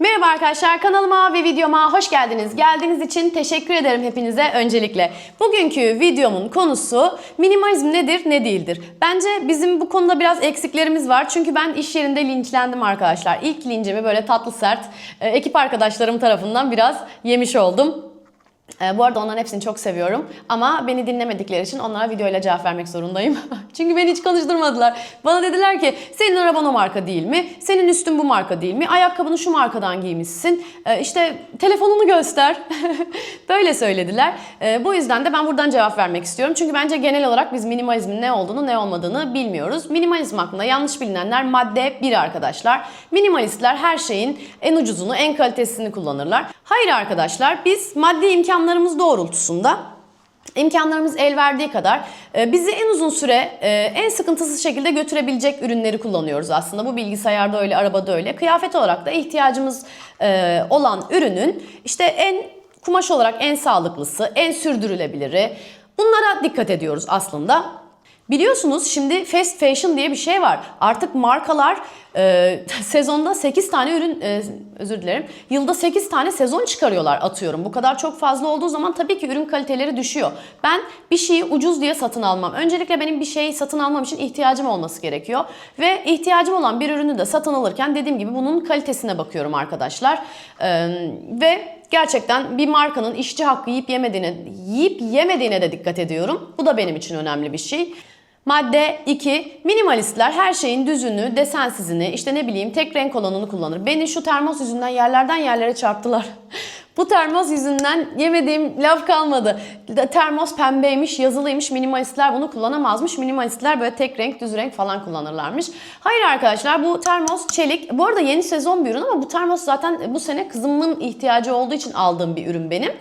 Merhaba arkadaşlar kanalıma ve videoma hoş geldiniz. Geldiğiniz için teşekkür ederim hepinize öncelikle. Bugünkü videomun konusu minimalizm nedir ne değildir. Bence bizim bu konuda biraz eksiklerimiz var. Çünkü ben iş yerinde linçlendim arkadaşlar. İlk lincimi böyle tatlı sert e, ekip arkadaşlarım tarafından biraz yemiş oldum. Ee, bu arada onların hepsini çok seviyorum. Ama beni dinlemedikleri için onlara videoyla cevap vermek zorundayım. Çünkü beni hiç konuşturmadılar. Bana dediler ki senin araban o marka değil mi? Senin üstün bu marka değil mi? Ayakkabını şu markadan giymişsin. Ee, işte telefonunu göster. Böyle söylediler. Ee, bu yüzden de ben buradan cevap vermek istiyorum. Çünkü bence genel olarak biz minimalizmin ne olduğunu ne olmadığını bilmiyoruz. Minimalizm hakkında yanlış bilinenler madde bir arkadaşlar. Minimalistler her şeyin en ucuzunu, en kalitesini kullanırlar. Hayır arkadaşlar biz maddi imkanlarımız doğrultusunda imkanlarımız el verdiği kadar e, bizi en uzun süre e, en sıkıntısız şekilde götürebilecek ürünleri kullanıyoruz aslında. Bu bilgisayarda öyle, arabada öyle. Kıyafet olarak da ihtiyacımız e, olan ürünün işte en kumaş olarak en sağlıklısı, en sürdürülebiliri. Bunlara dikkat ediyoruz aslında. Biliyorsunuz şimdi fast fashion diye bir şey var. Artık markalar e, sezonda 8 tane ürün, e, özür dilerim, yılda 8 tane sezon çıkarıyorlar atıyorum. Bu kadar çok fazla olduğu zaman tabii ki ürün kaliteleri düşüyor. Ben bir şeyi ucuz diye satın almam. Öncelikle benim bir şeyi satın almam için ihtiyacım olması gerekiyor. Ve ihtiyacım olan bir ürünü de satın alırken dediğim gibi bunun kalitesine bakıyorum arkadaşlar. E, ve gerçekten bir markanın işçi hakkı yiyip yemediğine, yiyip yemediğine de dikkat ediyorum. Bu da benim için önemli bir şey. Madde 2. Minimalistler her şeyin düzünü, desensizini, işte ne bileyim tek renk olanını kullanır. Beni şu termos yüzünden yerlerden yerlere çarptılar. Bu termos yüzünden yemediğim laf kalmadı. Termos pembeymiş, yazılıymış, minimalistler bunu kullanamazmış. Minimalistler böyle tek renk, düz renk falan kullanırlarmış. Hayır arkadaşlar bu termos çelik. Bu arada yeni sezon bir ürün ama bu termos zaten bu sene kızımın ihtiyacı olduğu için aldığım bir ürün benim.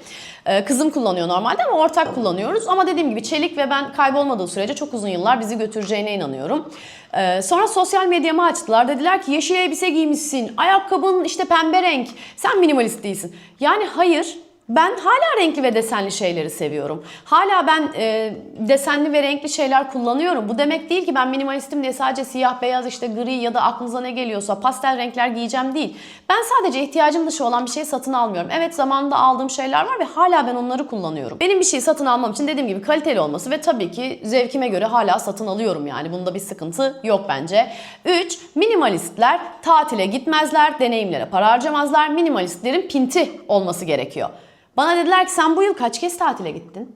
Ee, Kızım kullanıyor normalde ama ortak kullanıyoruz. Ama dediğim gibi çelik ve ben kaybolmadığı sürece çok uzun yıllar bizi götüreceğine inanıyorum. Ee, Sonra sosyal medyamı açtılar. Dediler ki yeşil elbise giymişsin, ayakkabın işte pembe renk, sen minimalist değilsin. Yani hayır, ben hala renkli ve desenli şeyleri seviyorum. Hala ben e, desenli ve renkli şeyler kullanıyorum. Bu demek değil ki ben minimalistim diye sadece siyah, beyaz, işte gri ya da aklınıza ne geliyorsa pastel renkler giyeceğim değil. Ben sadece ihtiyacım dışı olan bir şeyi satın almıyorum. Evet zamanında aldığım şeyler var ve hala ben onları kullanıyorum. Benim bir şeyi satın almam için dediğim gibi kaliteli olması ve tabii ki zevkime göre hala satın alıyorum yani. Bunda bir sıkıntı yok bence. 3. Minimalistler tatile gitmezler, deneyimlere para harcamazlar. Minimalistlerin pinti olması gerekiyor. Bana dediler ki sen bu yıl kaç kez tatile gittin?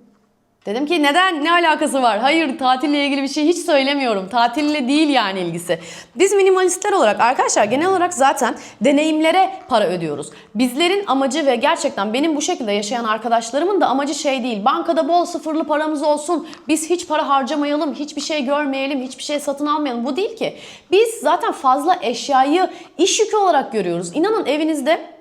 Dedim ki neden? Ne alakası var? Hayır tatille ilgili bir şey hiç söylemiyorum. Tatille değil yani ilgisi. Biz minimalistler olarak arkadaşlar genel olarak zaten deneyimlere para ödüyoruz. Bizlerin amacı ve gerçekten benim bu şekilde yaşayan arkadaşlarımın da amacı şey değil. Bankada bol sıfırlı paramız olsun. Biz hiç para harcamayalım, hiçbir şey görmeyelim, hiçbir şey satın almayalım. Bu değil ki. Biz zaten fazla eşyayı iş yükü olarak görüyoruz. İnanın evinizde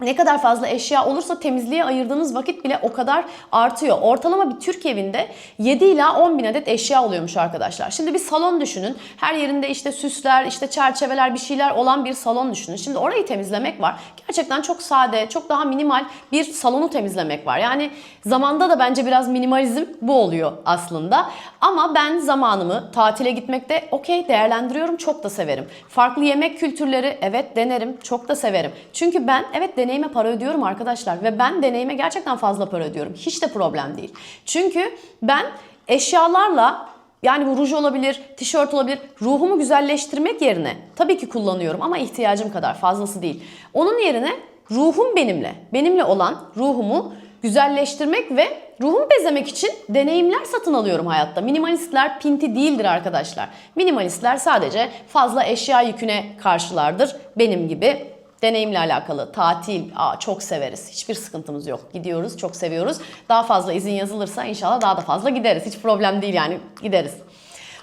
ne kadar fazla eşya olursa temizliğe ayırdığınız vakit bile o kadar artıyor. Ortalama bir Türk evinde 7 ila 10 bin adet eşya oluyormuş arkadaşlar. Şimdi bir salon düşünün. Her yerinde işte süsler, işte çerçeveler, bir şeyler olan bir salon düşünün. Şimdi orayı temizlemek var. Gerçekten çok sade, çok daha minimal bir salonu temizlemek var. Yani zamanda da bence biraz minimalizm bu oluyor aslında. Ama ben zamanımı tatile gitmekte okey değerlendiriyorum. Çok da severim. Farklı yemek kültürleri evet denerim. Çok da severim. Çünkü ben evet deneyime para ödüyorum arkadaşlar ve ben deneyime gerçekten fazla para ödüyorum. Hiç de problem değil. Çünkü ben eşyalarla yani bu ruj olabilir, tişört olabilir. Ruhumu güzelleştirmek yerine tabii ki kullanıyorum ama ihtiyacım kadar fazlası değil. Onun yerine ruhum benimle, benimle olan ruhumu güzelleştirmek ve ruhumu bezemek için deneyimler satın alıyorum hayatta. Minimalistler pinti değildir arkadaşlar. Minimalistler sadece fazla eşya yüküne karşılardır. Benim gibi deneyimle alakalı tatil aa, çok severiz. Hiçbir sıkıntımız yok. Gidiyoruz, çok seviyoruz. Daha fazla izin yazılırsa inşallah daha da fazla gideriz. Hiç problem değil yani gideriz.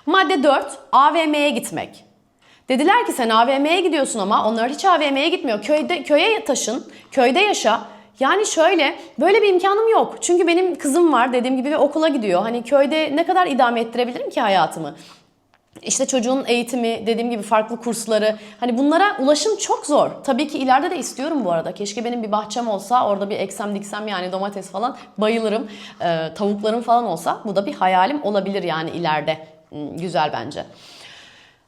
Madde 4 AVM'ye gitmek. Dediler ki sen AVM'ye gidiyorsun ama onlar hiç AVM'ye gitmiyor. Köyde köye taşın, köyde yaşa. Yani şöyle böyle bir imkanım yok. Çünkü benim kızım var dediğim gibi ve okula gidiyor. Hani köyde ne kadar idame ettirebilirim ki hayatımı? İşte çocuğun eğitimi, dediğim gibi farklı kursları. Hani bunlara ulaşım çok zor. Tabii ki ileride de istiyorum bu arada. Keşke benim bir bahçem olsa, orada bir eksem diksem yani domates falan bayılırım. Ee, tavuklarım falan olsa bu da bir hayalim olabilir yani ileride. Hmm, Güzel bence.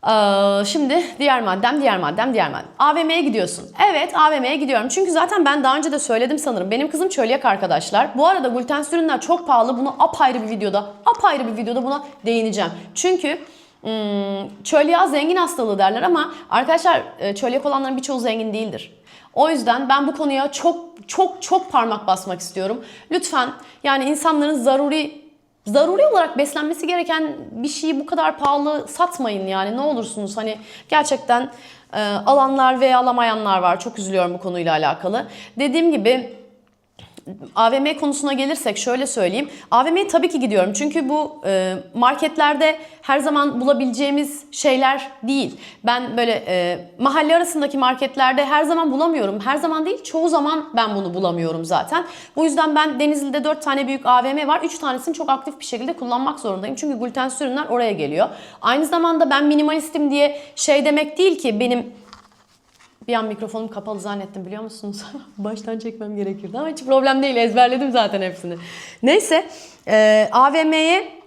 Ee, şimdi diğer maddem, diğer maddem, diğer maddem. AVM'ye gidiyorsun. Evet AVM'ye gidiyorum. Çünkü zaten ben daha önce de söyledim sanırım. Benim kızım çölyak arkadaşlar. Bu arada glutensiz ürünler çok pahalı. Bunu apayrı bir videoda, apayrı bir videoda buna değineceğim. Çünkü çölyak zengin hastalığı derler ama arkadaşlar e, çölyak olanların birçoğu zengin değildir. O yüzden ben bu konuya çok çok çok parmak basmak istiyorum. Lütfen yani insanların zaruri zaruri olarak beslenmesi gereken bir şeyi bu kadar pahalı satmayın yani ne olursunuz hani gerçekten e, alanlar veya alamayanlar var çok üzülüyorum bu konuyla alakalı. Dediğim gibi AVM konusuna gelirsek şöyle söyleyeyim. AVM'ye tabii ki gidiyorum. Çünkü bu e, marketlerde her zaman bulabileceğimiz şeyler değil. Ben böyle e, mahalle arasındaki marketlerde her zaman bulamıyorum. Her zaman değil çoğu zaman ben bunu bulamıyorum zaten. Bu yüzden ben Denizli'de 4 tane büyük AVM var. 3 tanesini çok aktif bir şekilde kullanmak zorundayım. Çünkü glutensiz ürünler oraya geliyor. Aynı zamanda ben minimalistim diye şey demek değil ki benim bir an mikrofonum kapalı zannettim biliyor musunuz? Baştan çekmem gerekirdi ama hiç problem değil ezberledim zaten hepsini. Neyse e, AVM'ye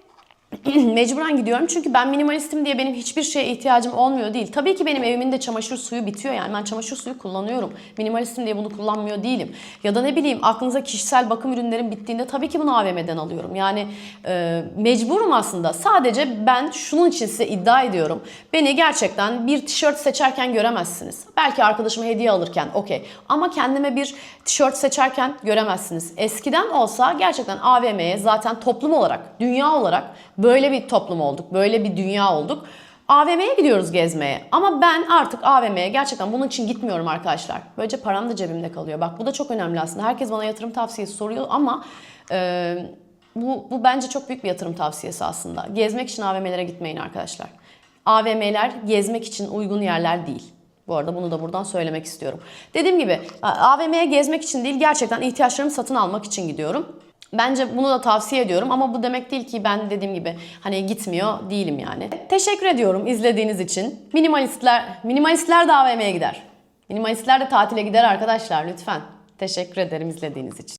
mecburen gidiyorum çünkü ben minimalistim diye benim hiçbir şeye ihtiyacım olmuyor değil. Tabii ki benim evimin de çamaşır suyu bitiyor yani ben çamaşır suyu kullanıyorum. Minimalistim diye bunu kullanmıyor değilim. Ya da ne bileyim aklınıza kişisel bakım ürünlerim bittiğinde tabii ki bunu AVM'den alıyorum. Yani e, mecburum aslında. Sadece ben şunun için size iddia ediyorum. Beni gerçekten bir tişört seçerken göremezsiniz. Belki arkadaşıma hediye alırken okey. Ama kendime bir tişört seçerken göremezsiniz. Eskiden olsa gerçekten AVM'ye zaten toplum olarak, dünya olarak böyle bir toplum olduk. Böyle bir dünya olduk. AVM'ye gidiyoruz gezmeye. Ama ben artık AVM'ye gerçekten bunun için gitmiyorum arkadaşlar. Böylece param da cebimde kalıyor. Bak bu da çok önemli aslında. Herkes bana yatırım tavsiyesi soruyor ama e, bu, bu bence çok büyük bir yatırım tavsiyesi aslında. Gezmek için AVM'lere gitmeyin arkadaşlar. AVM'ler gezmek için uygun yerler değil. Bu arada bunu da buradan söylemek istiyorum. Dediğim gibi AVM'ye gezmek için değil gerçekten ihtiyaçlarımı satın almak için gidiyorum. Bence bunu da tavsiye ediyorum ama bu demek değil ki ben dediğim gibi hani gitmiyor değilim yani. Teşekkür ediyorum izlediğiniz için. Minimalistler minimalistler de AVM'ye gider. Minimalistler de tatile gider arkadaşlar lütfen. Teşekkür ederim izlediğiniz için.